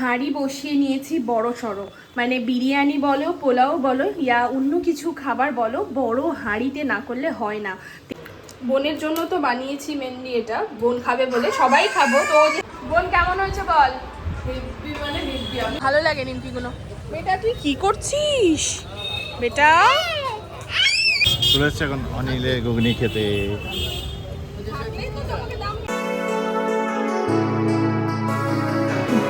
হাঁড়ি বসিয়ে নিয়েছি বড় সড়ো। মানে বিরিয়ানি বলো পোলাও বলো ইয়া অন্য কিছু খাবার বলো বড় হাঁড়িতে না করলে হয় না। বোনের জন্য তো বানিয়েছি মেনলি এটা বোন খাবে বলে সবাই খাব। তো বোন কেমন হয়েছে বল? ভালো লাগে নিমকিগুলো। বেটা তুই কি করছিস? বেটা। চলে এসছে এখন অনিলে ঘুগনি খেতে।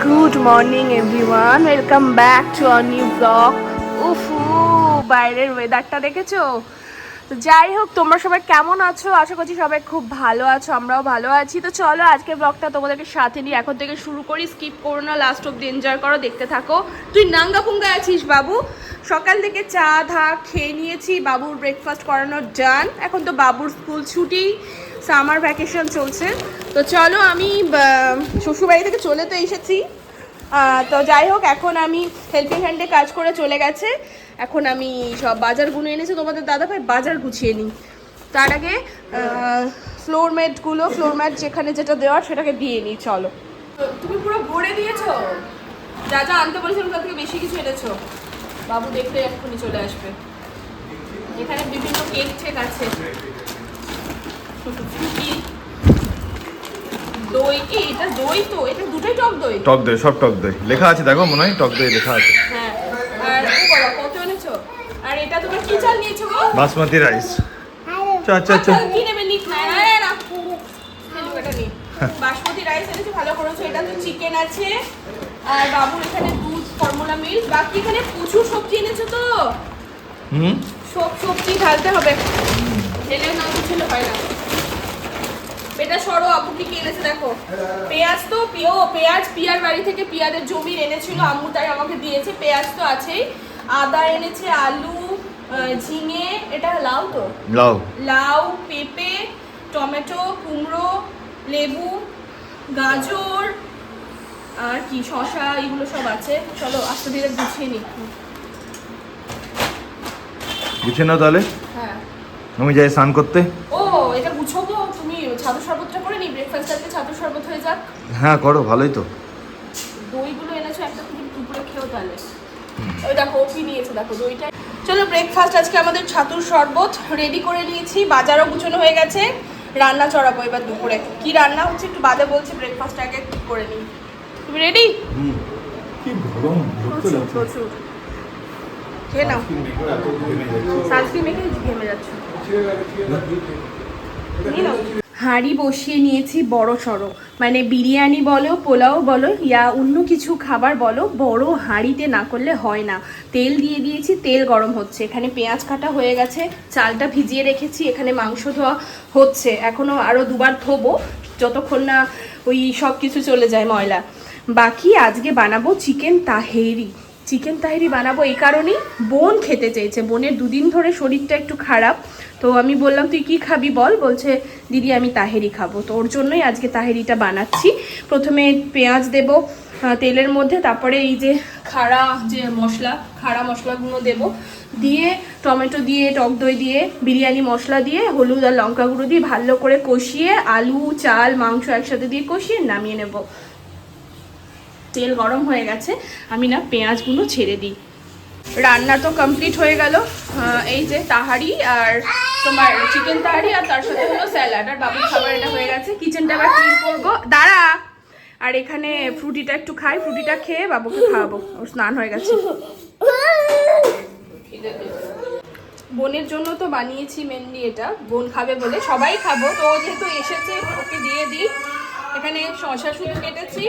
Good morning everyone welcome back to our new blog UFO বাইরের ওয়েদারটা দেখেছ? তো যাই হোক, তোমরা সবাই কেমন আছো? আশা করছি সবাই খুব ভালো আছো, আমরাও ভালো আছি। তো চলো, আজকের ব্লগটা তোমাদেরকে সাথে নিয়ে এখন থেকে শুরু করি। স্কিপ করো না লাস্ট অব্দি এনজয় করো, দেখতে থাকো। তুই নাঙ্গা পুঙ্গা আছিস, বাবু? সকাল থেকে চা, ধা, খেয়ে নিয়েছি, বাবুর ব্রেকফাস্ট করানোর ডান এখন তো বাবুর স্কুল ছুটি। সামার ভ্যাকেশন চলছে। তো চলো আমি শ্বশুরবাড়ি থেকে চলে তো এসেছি। তো যাই হোক, এখন আমি হেল্পিং হ্যান্ডে কাজ করে চলে গেছে। এখন আমি সব বাজার গুনে এনেছি। তোমাদের দাদা ভাই বাজার গুছিয়ে নিই। তার আগে ফ্লোর ম্যাটগুলো ফ্লোর ম্যাট যেখানে যেটা দেওয়ার সেটাকে দিয়ে নিই, চলো। তুমি পুরো ভরে দিয়েছ? যা যা আনতে বলেছিলাম তার থেকে বেশি কিছু এনেছো। বাবু দেখলে এক্ষুনি চলে আসবে। এখানে বিভিন্ন কেক টেক আছে। দই কি? এটা দই তো এটা দুটোই টক দই? টক দই সব টক দই। লেখা আছে দেখো মনে হয় টক দই লেখা আছে। হ্যাঁ আর কত এনেছো? আর এটা তোমার কি চাল নিয়েছো গো? বাসমতি রাইস। আচ্ছা আচ্ছা আচ্ছা আচ্ছা, কি নেবে না? না। বাসমতি রাইস এনেছো ভালো করেছ। এটা তো চিকেন আছে আর বাবুর এখানে দুধ ফর্মুলা মিল্ক বাকি এখানে প্রচুর সবজি এনেছো তো? হুম? সব সবজি ঢালতে হবে। হয় না। এটা সরো আপু কি এনেছে দেখো। পেঁয়াজ তো পিও পেঁয়াজ পিয়ার বাড়ি থেকে পিয়াদের জমির এনেছিল আম্মু তাই আমাকে দিয়েছে পেঁয়াজ তো আছেই। আদা এনেছে আলু ঝিঙে এটা লাউ তো? লাও লাউ পেঁপে টমেটো কুমড়ো লেবু গাজর আর কি শশা এগুলো সব আছে। চলো আস্তে ধীরে গুছিয়ে নিই বুঝে নাও তাহলে। হ্যাঁ। আমি যাই স্নান করতে। ও এটা গুছোবো তুমি ছাতু শরবতটা করে নি ব্রেকফাস্ট আজকে ছাতু শরবত হয়ে যাক। হ্যাঁ করো ভালোই তো। দইগুলো এনেছো একটা তুমি দুপুরে খেও তাহলে। ওই দেখো ও কি নিয়েছে দেখো দইটা। চলো ব্রেকফাস্ট আজকে আমাদের ছাতুর শরবত। রেডি করে নিয়েছি বাজারও গুছানো হয়ে গেছে। রান্না চড়াবো এবার দুপুরে। কি রান্না হচ্ছে একটু বাদে বলছি ব্রেকফাস্ট আগে ঠিক করে নিই। তুমি রেডি কি গরম প্রচুর প্রচুর। খেয়ে নাও। সানস্ক্রিন মেখে ঘেমে যাচ্ছ। হাঁড়ি বসিয়ে নিয়েছি বড় সড়ো। মানে বিরিয়ানি বলো, পোলাও বলো, ইয়া অন্য কিছু খাবার বলো, বড় হাঁড়িতে না করলে হয় না। তেল দিয়ে দিয়েছি, তেল গরম হচ্ছে। এখানে পেঁয়াজ কাটা হয়ে গেছে, চালটা ভিজিয়ে রেখেছি, এখানে মাংস ধোয়া হচ্ছে। এখনও আরও দুবার ধোবো, যতক্ষণ না ওই সব কিছু চলে যায় ময়লা। বাকি আজকে বানাবো চিকেন তাহেরি। চিকেন তাহেরি বানাবো এই কারণেই। বোন খেতে চেয়েছে। বোনের দুদিন ধরে শরীরটা একটু খারাপ। তো আমি বললাম, তুই কি খাবি বল? বলছে, দিদি, আমি তাহেরি খাব। তো ওর জন্যই আজকে তাহেরিটা বানাচ্ছি। প্রথমে পেঁয়াজ দেব তেলের মধ্যে, তারপরে এই যে খাড়া যে মশলা, খাড়া মশলাগুলো দেব। দিয়ে টমেটো দিয়ে, টক দই দিয়ে, বিরিয়ানি মশলা দিয়ে, হলুদ আর লঙ্কা গুঁড়ো দিয়ে ভালো করে কষিয়ে আলু, চাল, মাংস একসাথে দিয়ে কষিয়ে নামিয়ে নেব। তেল গরম হয়ে গেছে, আমি না পেঁয়াজগুলো ছেড়ে দিই। রান্না তো কমপ্লিট হয়ে গেল। এই যে তাহারি আর তোমার চিকেন তাহারি আর তার সাথে হলো স্যালাড আর বাবুর খাবার এটা হয়ে গেছে। কিচেনটা আবার ক্লিন করব। দাঁড়া! আর এখানে ফ্রুটিটা একটু খাই। ফ্রুটিটা খেয়ে বাবুকে খাওয়াবো। ওর স্নান হয়ে গেছে। বোনের জন্য তো বানিয়েছি মেনলি এটা। বোন খাবে বলে সবাই খাব। তো যেহেতু এসেছে, ওকে দিয়ে দিই। এখানে শশা শুধু কেটেছি,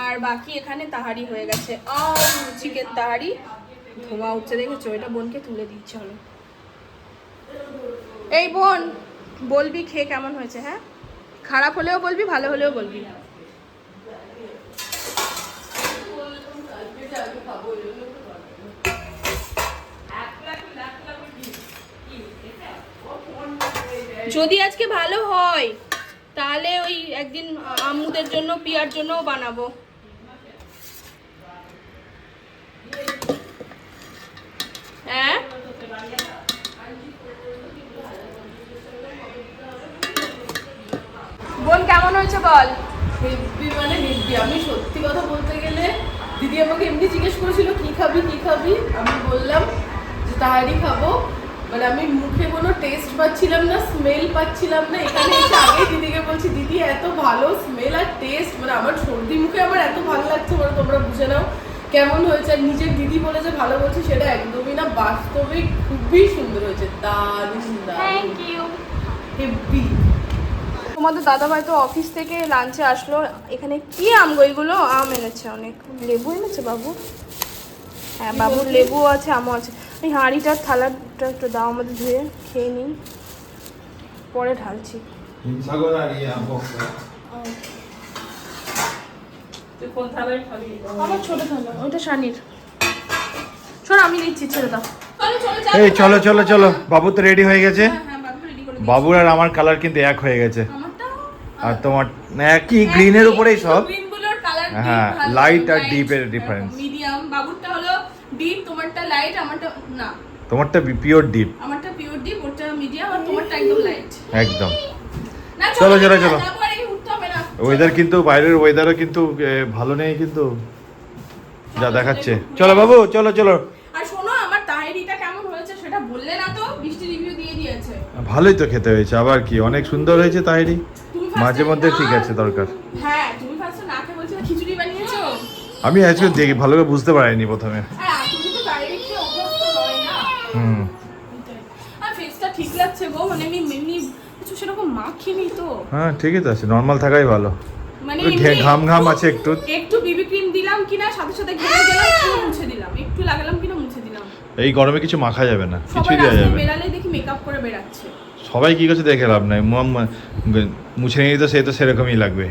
আর বাকি এখানে তাহারি হয়ে গেছে। চিকেন তাহারি। ধোয়া উঠছে, দেখেছ? এটা বোনকে তুলে দিচ্ছে হলো এই বোন, বলবি খেয়ে কেমন হয়েছে হ্যাঁ? খারাপ হলেও বলবি, ভালো হলেও বলবি। যদি আজকে ভালো হয় তাহলে ওই একদিন আম্মুদের জন্য পিয়ার জন্যও বানাবো। হ্যাঁ? বোন কেমন হয়েছে বল? হেব্বি মানে হেব্বি। আমি সত্যি কথা বলতে গেলে দিদি আমাকে এমনি জিজ্ঞেস করেছিল কি খাবি কি খাবি? আমি বললাম যে তাহারি খাব। মানে আমি মুখে কোনো টেস্ট পাচ্ছিলাম না স্মেল পাচ্ছিলাম না। এখানে এসে আগে দিদিকে বলছি দিদি এত ভালো স্মেল আর টেস্ট মানে আমার সর্দি মুখে আমার এত ভালো লাগছে মানে তোমরা বুঝে নাও কেমন হয়েছে। আর নিজের দিদি বলে যে ভালো বলছে সেটা একদমই না বাস্তবে খুবই সুন্দর হয়েছে দারুণ দারুণ। হেভি তোমাদের দাদাভাই তো অফিস থেকে লাঞ্চে আসলো। এখানে কি আম গো? এগুলো আম এনেছে অনেক। লেবু এনেছে বাবু? হ্যাঁ বাবুর লেবু আছে আমও আছে। এই হাঁড়িটার থালাটা একটু দাও আমাদের ধুয়ে খেয়ে নিই। পরে ঢালছি। আমার ছোট থালা ওইটা শানির। শোন আমি নিচ্ছি ছেড়ে দাও। চলো চলো এই চলো চলো চলো। বাবু তো রেডি হয়ে গেছে। হ্যাঁ হ্যাঁ বাবুর আর আমার কালার কিন্তু এক হয়ে গেছে। আর তোমার একই গ্রিনের উপরেই সব? হ্যাঁ, লাইট আর deep এর difference। মিডিয়াম বাবুরটা হলো ডিপ তোমারটা লাইট আমারটা না। তোমারটা পিওর ডিপ আমারটা পিওর ডিপ ওটা মিডিয়াম আর তোমারটা একদম লাইট একদম। চলো, চলো, চলো। ওয়েদার কিন্তু বাইরের ওয়েদারও কিন্তু ভালো নেই কিন্তু। যা দেখাচ্ছে। চলো বাবু চলো চলো। আর শোনো আমার তাহেরিটা কেমন হয়েছে সেটা বললে না তো বৃষ্টি রিভিউ দিয়ে দিয়েছে। ভালোই তো খেতে হয়েছে আবার কি? অনেক সুন্দর হয়েছে তুমি মাঝে মধ্যে ঠিক আছে দরকার। হ্যাঁ তুমি ফার্স্টে বলছিলে খিচুড়ি বানিয়েছো? আমি আজকে দেখি ভালো করে বুঝতে পারিনি প্রথমে হ্যাঁ তুমি তো তাহেরি খেয়ে অভ্যস্ত নয় না হুম। আর ফেসটা ঠিক লাগছে গো মানে আমি এমনি কিছু সেরকম মাখিনি তো। হ্যাঁ ঠিকই তো আছে নর্মাল থাকাই ভালো। মানে ঘাম ঘাম আছে একটু। একটু বিবি ক্রিম দিলাম কিনা সাথে সাথে ঘেমে গেলাম পুরো মুছে দিলাম একটু লাগালাম কিনা মুছে দিলাম। এই গরমে কিছু মাখা যাবে না সবাই কিছুই দেওয়া যাবে। বেরালে দেখি মেকআপ করে বেরাচ্ছে সবাই কি করছে দেখে লাভ নাই মুছে নিয়ে তো সে তো সেরকমই লাগবে।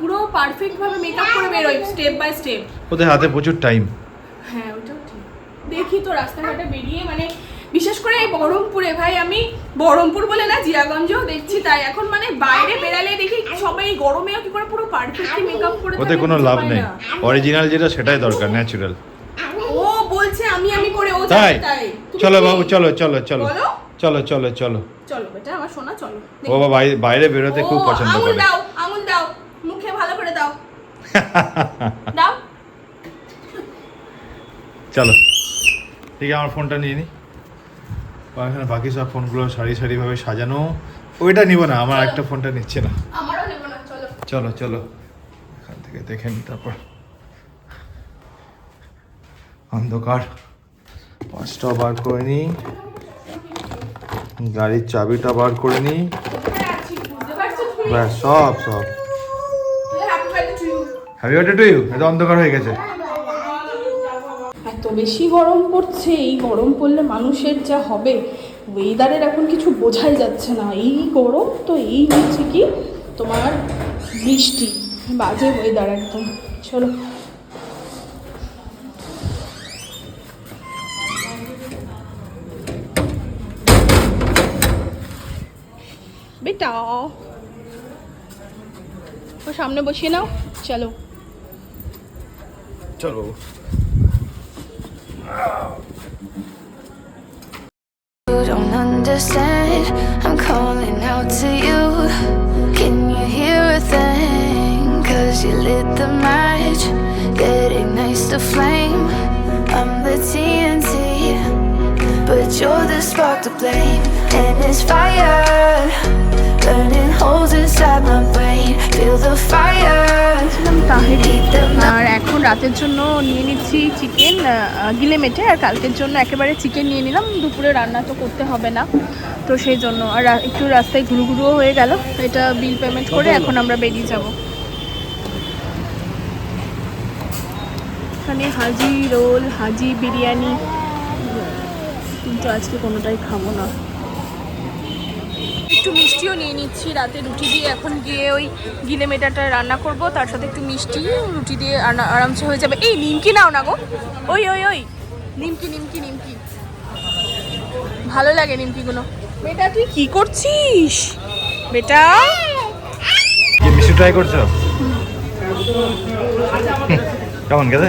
পুরো পারফেক্ট ভাবে মেকআপ করে বেরোয় স্টেপ বাই স্টেপ ওদের হাতে প্রচুর টাইম হ্যাঁ দেখি তো রাস্তাঘাটে বেরিয়ে মানে বিশেষ করে এই বহরমপুরে ভাই আমি বহরমপুর বলে না জিয়াগঞ্জও দেখছি তাই। এখন মানে বাইরে বেরালে দেখি সবাই গরমেও কি করে পুরো পারফেক্টলি মেকআপ করে ওতে কোনো লাভ নেই। অরিজিনাল যেটা সেটাই দরকার ন্যাচারাল ও বলছে আমি আমি করে ও তাই? চলো বাবু চলো চলো চলো? চলো চলো চলো। চলো বেটা আমার সোনা চলো। ও বাবা বাইরে- বেরোতে খুব পছন্দ করে। দাও আঙুল দাও মুখে ভালো করে দাও। দাও। চলো। ঠিক আছে আমার ফোনটা নিয়ে নি। আর এখানে বাকি সব ফোনগুলো সারি সারিভাবে সাজানো। ওইটা নিব না আমার একটা ফোনটা নিচ্ছে না। চলো। চলো এখান থেকে দেখে নি তারপর। অন্ধকার। পাঁচটা বার করে নি। গাড়ির চাবিটা বার করে নি। কোথায় আছি বুঝতে পারছ তুমি ব্যাস সব সব হ্যাপি বার্থডে টু ইউ এটা অন্ধকার হয়ে গেছে। বেশি গরম পড়ছে, এই গরম পড়লে মানুষের যা হবে ওয়েদারের এখন কিছু বোঝাই যাচ্ছে না। এই গরম তো এই হচ্ছে কি, তোমার বৃষ্টি, বাজে ওয়েদার একদম। চলো। বেটা। ও সামনে বসিয়ে নাও, চলো। চলো। I'm calling out to you. Can you hear a thing? Cause you lit the match, getting nice to flame. I'm the TNT, but you're the spark to blame. And it's fire, burning holes inside my brain. Feel the fire. রাতের জন্য নিয়ে নিচ্ছি chicken গিলে মেটে আর কালকের জন্য একেবারে chicken নিয়ে নিলাম। দুপুরে রান্না তো করতে হবে না তো সেই জন্য। আর একটু রাস্তায় ঘুরু ঘুরুও হয়ে গেল এটা বিল পেমেন্ট করে এখন আমরা বেরিয়ে যাব। এখানে হাজি রোল হাজি বিরিয়ানি। কিন্তু আজকে কোনোটাই খাব না। একটু মিষ্টিও নিয়ে নিচ্ছি। রাতে রুটি দিয়ে এখন গিয়ে ওই গিলে মেটাটা রান্না করব। তার সাথে একটু মিষ্টি, রুটি দিয়ে আরামসে হয়ে যাবে। এই নিমকি নাও না গো। ওই ওই ওই। নিমকি নিমকি নিমকি। ভালো লাগে নিমকিগুলো। বেটা তুই কি করছিস? বেটা মিষ্টি ট্রাই করছ? কেমন গেছে?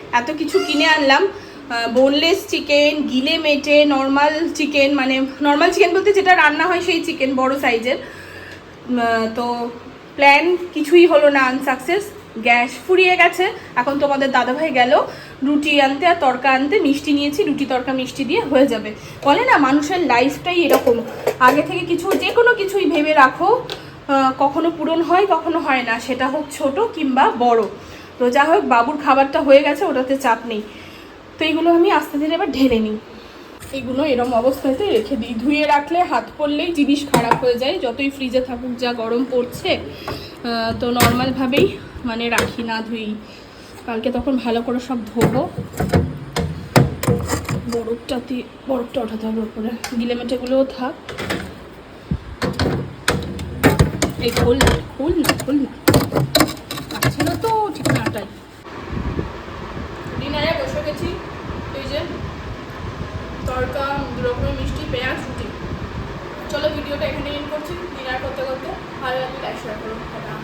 এত কিছু কিনে আনলাম। বোনলেস চিকেন গিলে মেটে নর্মাল চিকেন মানে নর্মাল চিকেন বলতে যেটা রান্না হয় সেই চিকেন বড় সাইজের তো প্ল্যান কিছুই হলো না আনসাকসেস গ্যাস ফুরিয়ে গেছে। এখন তোমাদের দাদাভাই গেল রুটি আনতে আর তরকা আনতে। মিষ্টি নিয়েছি, রুটি, তরকা, মিষ্টি দিয়ে হয়ে যাবে। বলে না, মানুষের লাইফটাই এরকম। আগে থেকে কিছু যে কোনো কিছুই ভেবে রাখো। কখনো পূরণ হয়, কখনো হয় না। সেটা হোক ছোট কিংবা বড়। তো যা হোক, বাবুর খাবারটা হয়ে গেছে, ওটাতে চাপ নেই। তো এইগুলো আমি আস্তে ধীরে এবার ঢেলে নিই। এগুলো এরম অবস্থাতে রেখে দিই। ধুয়ে রাখলে হাত পড়লেই জিনিস খারাপ হয়ে যায়। যতই ফ্রিজে থাকুক, যা গরম পড়ছে তো নর্মালভাবেই মানে রাখি, না ধুই। কালকে তখন ভালো করে সব ধোবো। বরফটাতে, বরফটা ওঠাতে হবে ওপরে। গিলে মেটেগুলোও থাক। এই খোল না খোল না খোল না। না তো ঠিকানাটাই ডিনারে বসে গেছি, এই যে তরকা দু রকমের মিষ্টি, পেঁয়াজ, রুটি। চলো ভিডিওটা এখানে এন্ড করছি, ডিনার করতে করতে, ভালো লাগলে লাইক শেয়ার করো, টাটা।